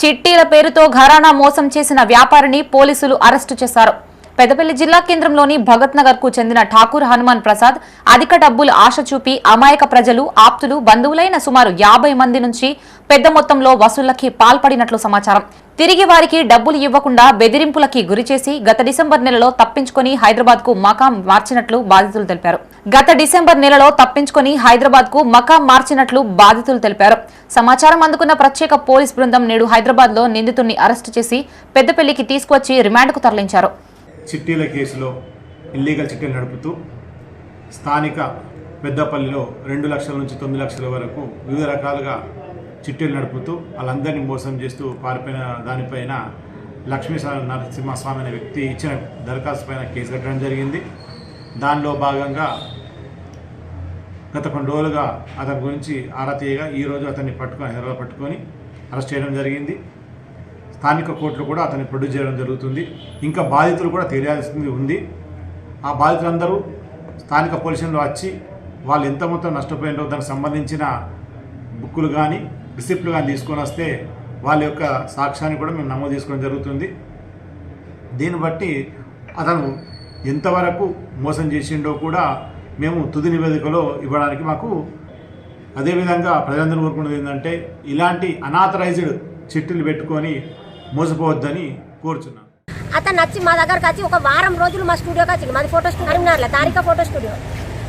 చిట్టీల పేరుతో ఘరానా మోసం చేసిన వ్యాపారిని పోలీసులు అరెస్టు చేశారు. పెద్దపల్లి జిల్లా కేంద్రంలోని భగత్ నగర్కు చెందిన ఠాకూర్ హనుమాన్ ప్రసాద్ అధిక డబ్బులు ఆశ చూపి అమాయక ప్రజలు ఆప్తులు బంధువులైన సుమారు యాభై మంది నుంచి పెద్ద మొత్తంలో వసూళ్ళకి పాల్పడినట్లు సమాచారం. తిరిగి వారికి డబ్బులు ఇవ్వకుండా బెదిరింపులకి గురిచేసి గత డిసెంబర్ నెలలో తప్పించుకొని హైదరాబాద్కు మకాం మార్చినట్లు బాధితులు తెలిపారు. గత డిసెంబర్ నెలలో తప్పించుకొని హైదరాబాద్కు మకాం మార్చినట్లు బాధితులు తెలిపారు. సమాచారం అందుకున్న ప్రత్యేక పోలీస్ బృందం నేడు హైదరాబాద్లో నిందితుడిని అరెస్టు చేసి పెద్దపల్లికి తీసుకువచ్చి రిమాండ్కు తరలించారు. చిట్టీల కేసులో ఇల్లీగల్ చిట్టీలు నడుపుతూ స్థానిక పెద్దపల్లిలో రెండు లక్షల నుంచి తొమ్మిది లక్షల వరకు వివిధ రకాలుగా చిట్టీలు నడుపుతూ వాళ్ళందరినీ మోసం చేస్తూ పారిపోయిన దానిపైన లక్ష్మీ నరసింహస్వామి అనే వ్యక్తి ఇచ్చిన దరఖాస్తు పైన కేసు కట్టడం జరిగింది. దానిలో భాగంగా గత కొన్ని రోజులుగా అతని గురించి ఆరా తీయగా ఈరోజు అతన్ని పట్టుకొని హైదరాబాద్ పట్టుకొని అరెస్ట్ చేయడం జరిగింది. స్థానిక కోర్టులు కూడా అతన్ని ప్రొడ్యూస్ చేయడం జరుగుతుంది. ఇంకా బాధితులు కూడా తెలియాల్సింది ఉంది. ఆ బాధితులందరూ స్థానిక పోలీసులు వచ్చి వాళ్ళు ఎంత మొత్తం నష్టపోయిందో దానికి సంబంధించిన బుక్కులు కానీ రిసిప్ట్లు కానీ తీసుకొని వస్తే వాళ్ళ యొక్క సాక్ష్యాన్ని కూడా మేము నమోదు చేసుకోవడం జరుగుతుంది. దీన్ని బట్టి అతను ఎంతవరకు మోసం చేసిండో కూడా మేము తుది నివేదికలో ఇవ్వడానికి మాకు అదేవిధంగా ప్రజలందరూ కోరుకున్నది ఏంటంటే ఇలాంటి అనాథరైజ్డ్ చిట్టులు పెట్టుకొని మోసపోవద్దని కోరుచున్నాను అతను వచ్చి మా దగ్గరకు వచ్చి ఒక వారం రోజులు మా స్టూడియోకి వచ్చింది మాది ఫోటో స్టూడియో కరీంనగర్లో తారిక ఫోటో స్టూడియో.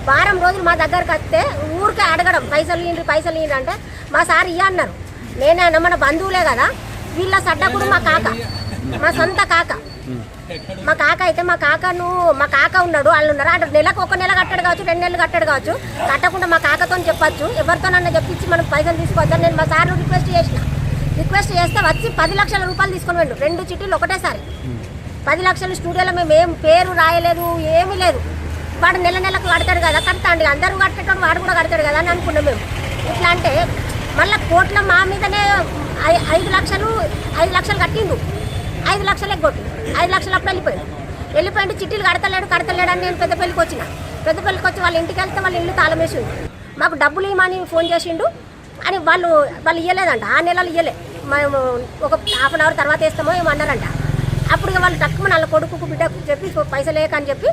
వారం రోజులు మా దగ్గరకు వస్తే ఊరికే అడగడం పైసలు ఇయ్యండి పైసలు ఇయ్యండి అంటే మా సార్ ఇయ్య అన్నారు. నేనే అన్న మన బంధువులే కదా వీళ్ళ సడ్డకుడు మా కాక మా సొంత కాక. మా కాక అయితే మా కాకను మా కాక ఉన్నాడు వాళ్ళు ఉన్నారు. అంటే నెలకు ఒక నెల కట్టడు కావచ్చు రెండు నెలలు కట్టడు కావచ్చు. కట్టకుండా మా కాకతో చెప్పొచ్చు. ఎవరితోనన్నా చెప్పించి మనం పైసలు తీసుకోవద్దని నేను మా సార్లు రిక్వెస్ట్ చేసిన. రిక్వెస్ట్ చేస్తే వచ్చి పది లక్షల రూపాయలు తీసుకొని వెళ్ళు రెండు చిట్టీలు ఒకటేసారి. పది లక్షలు స్టూడియోలో మేము ఏం పేరు రాయలేదు ఏమీ లేదు. వాడు నెల నెలకు కడతాడు కదా కడతాండి. అందరూ కట్టేటోడు వాడు కూడా కడతాడు కదా అని అనుకున్నాం మేము. ఇట్లా అంటే మళ్ళీ కోట్ల మా మీదనే ఐ- ఐదు లక్షలు ఐదు లక్షలు కట్టిండు. ఐదు లక్షలే కొట్టు ఐదు లక్షలు అప్పుడు వెళ్ళిపోయాడు. వెళ్ళిపోయింది చిట్టీలు కడతలేడు కడతలేడు అని నేను పెద్దపల్లికి వచ్చిన పెద్దపల్లికి వచ్చి వాళ్ళ ఇంటికి వెళ్తే వాళ్ళ ఇల్లు తాళం వేసిండు మాకు డబ్బులు ఇవ్వమని ఫోన్ చేసిండు. అని వాళ్ళు వాళ్ళు ఇవ్వలేదంట ఆ నెలలు ఇవ్వలే మేము ఒక హాఫ్ అన్ అవర్ తర్వాత వేస్తామో ఏమో అన్నారంట. అప్పుడు వాళ్ళు తక్కువ వాళ్ళ కొడుకు బిడ్డకు చెప్పి పైసలు లేక అని చెప్పి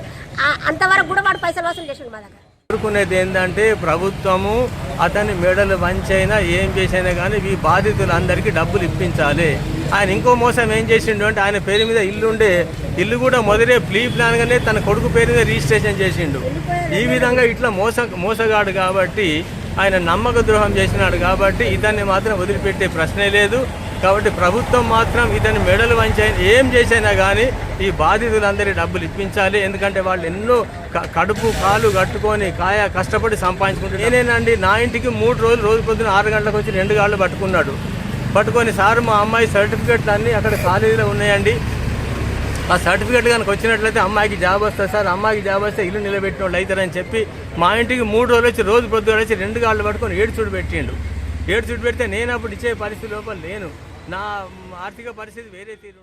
అంతవరకు కూడా వాడు పైసలు వసూలు చేసిండు మా దగ్గర. కోరుకునేది ఏంటంటే ప్రభుత్వము అతని మెడలు వంచైనా ఏం చేసైనా కానీ ఈ బాధితులందరికీ డబ్బులు ఇప్పించాలి. ఆయన ఇంకో మోసం ఏం చేసిండు అంటే ఆయన పేరు మీద ఇల్లు ఉండే ఇల్లు కూడా మొదలే ప్లీ ప్లాన్గానే తన కొడుకు పేరు మీద రిజిస్ట్రేషన్ చేసిండు. ఈ విధంగా ఇట్లా మోస మోసగాడు కాబట్టి ఆయన నమ్మక ద్రోహం చేసినాడు కాబట్టి ఇతన్ని మాత్రం వదిలిపెట్టే ప్రశ్నే లేదు. కాబట్టి ప్రభుత్వం మాత్రం ఇతని మెడలు వంచి ఏం చేసైనా కానీ ఈ బాధితులందరి డబ్బులు ఇప్పించాలి. ఎందుకంటే వాళ్ళు ఎన్నో క- కడుపు కాలు కట్టుకొని కాయ కష్టపడి సంపాదించుకుంటారు నేనేనండి నా ఇంటికి మూడు రోజులు రోజు పొద్దున ఆరు గంటలకు వచ్చి రెండు గాళ్ళు పట్టుకున్నాడు. పట్టుకొని సార్ మా అమ్మాయి సర్టిఫికెట్లు అన్నీ అక్కడ కాలేజీలో ఉన్నాయండి. ఆ సర్టిఫికేట్ కనుక వచ్చినట్లయితే అమ్మాయికి జాబ్ వస్తుంది సార్ అమ్మాయికి జాబ్ వస్తే ఇల్లు నిలబెట్టిన వాళ్ళు అవుతారని చెప్పి మా ఇంటికి మూడు రోజులు వచ్చి రోజు పొద్దున వచ్చి రెండు గాళ్ళు పట్టుకొని ఏడు చూడు పెట్టిండు. ఏడు చూడు పెడితే నేను అప్పుడు ఇచ్చే పరిస్థితి లోపల లేను. నా ఆర్థిక పరిస్థితి వేరే తీరు.